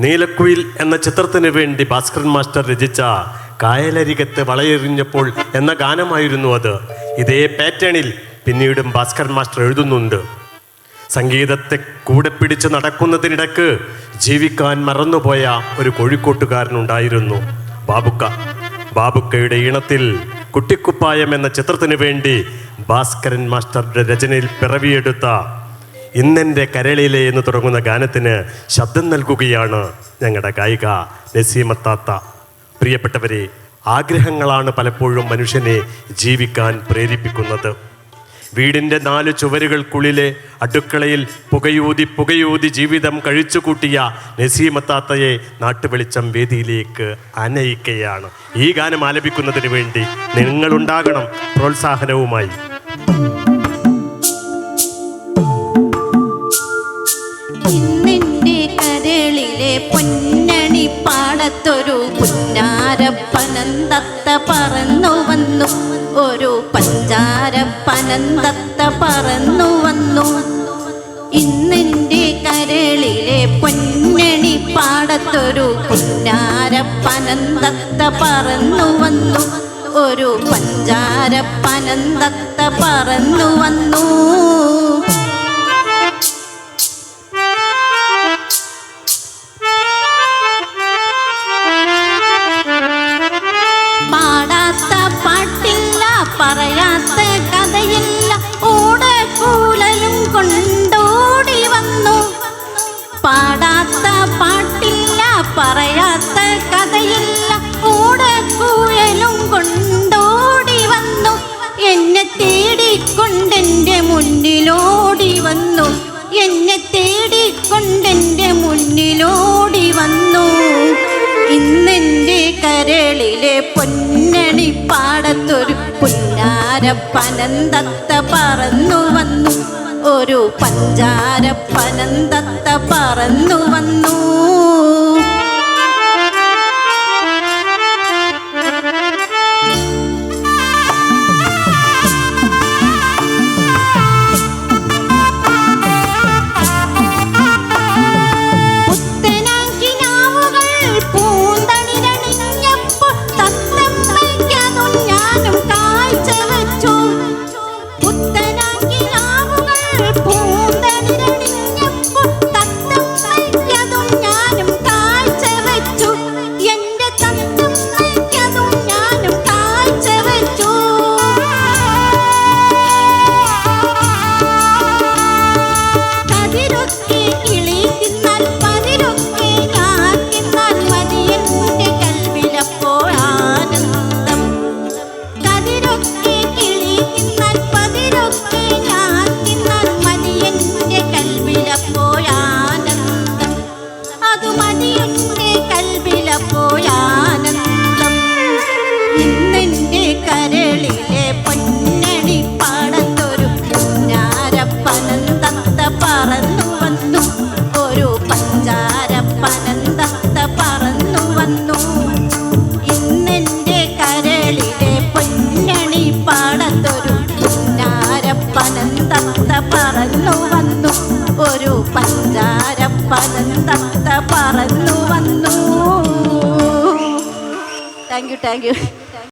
നീലക്കുയിൽ എന്ന ചിത്രത്തിന് വേണ്ടി ഭാസ്കരൻ മാസ്റ്റർ രചിച്ച കായലരികത്ത് വളയെറിഞ്ഞപ്പോൾ എന്ന ഗാനമായിരുന്നു അത്. ഇതേ പാറ്റേണിൽ പിന്നീടും ഭാസ്കരൻ മാസ്റ്റർ എഴുതുന്നുണ്ട്. സംഗീതത്തെ കൂടെ പിടിച്ച് നടക്കുന്നതിനിടക്ക് ജീവിക്കാൻ മറന്നുപോയ ഒരു കോഴിക്കോട്ടുകാരനുണ്ടായിരുന്നു ബാബുക്ക. ബാബുക്കയുടെ ഈണത്തിൽ കുട്ടിക്കുപ്പായം എന്ന ചിത്രത്തിന് വേണ്ടി ഭാസ്കരൻ മാസ്റ്ററുടെ രചനയിൽ പിറവിയെടുത്ത ഇന്നെന്റെ കരളിലെ എന്ന് തുടങ്ങുന്ന ഗാനത്തിന് ശബ്ദം നൽകുകയാണ് ഞങ്ങളുടെ ഗായിക നസീമത്താത്ത പ്രിയപ്പെട്ടവരെ ആഗ്രഹങ്ങളാണ് പലപ്പോഴും മനുഷ്യനെ ജീവിക്കാൻ പ്രേരിപ്പിക്കുന്നത്. വീടിന്റെ നാല് ചുവരുകൾക്കുള്ളിലെ അടുക്കളയിൽ പുകയൂതി പുകയൂതി ജീവിതം കഴിച്ചുകൂട്ടിയ നസീമത്താത്തയെ നാട്ടുവെളിച്ചം വേദിയിലേക്ക് അനയിക്കുകയാണ് ഈ ഗാനം ആലപിക്കുന്നതിന് വേണ്ടി നിങ്ങളുണ്ടാകണം പ്രോത്സാഹനവുമായി. ഇന്നിന്റെ കരളിലെ പൊന്നണി പാടത്തൊരു പുന്നാരപ്പനന്തത്ത പറന്നു വന്നു. ഒരു പഞ്ചാരപ്പനന്തത്ത പറന്നു വന്നു. ഇന്നിന്റെ കരളിലെ പൊന്നണി പാടത്തൊരു പുന്നാരപ്പനന്തത്ത പറന്നു വന്നു. ഒരു പഞ്ചാരപ്പനന്തത്ത പറന്നു വന്നു. തേടിക്കൊണ്ടെന്റെ മുന്നിലോടി വന്നു. ഇന്നെന്റെ കരളിലെ പൊന്നണി പാടത്തൊരു പുന്നാര പനന്തത്ത പറന്നു വന്നു. ഒരു പഞ്ചാര പനന്തത്ത പറന്നു വന്നു. അത് മതി എന്റെ കൽവിലപ്പോൾ ആനന്ദം ഇന്നെന്റെ കരളിലെ പൊന്നണി പാടത്തൊരു പുന്നാരപ്പനന്തത്ത പറന്നു വന്നു. ഒരു പഞ്ചാരപ്പനന്തത്ത പറന്നു വന്നു. പറന്നു വന്നു. ഒരു പറന്നു വന്നു. Thank you thank you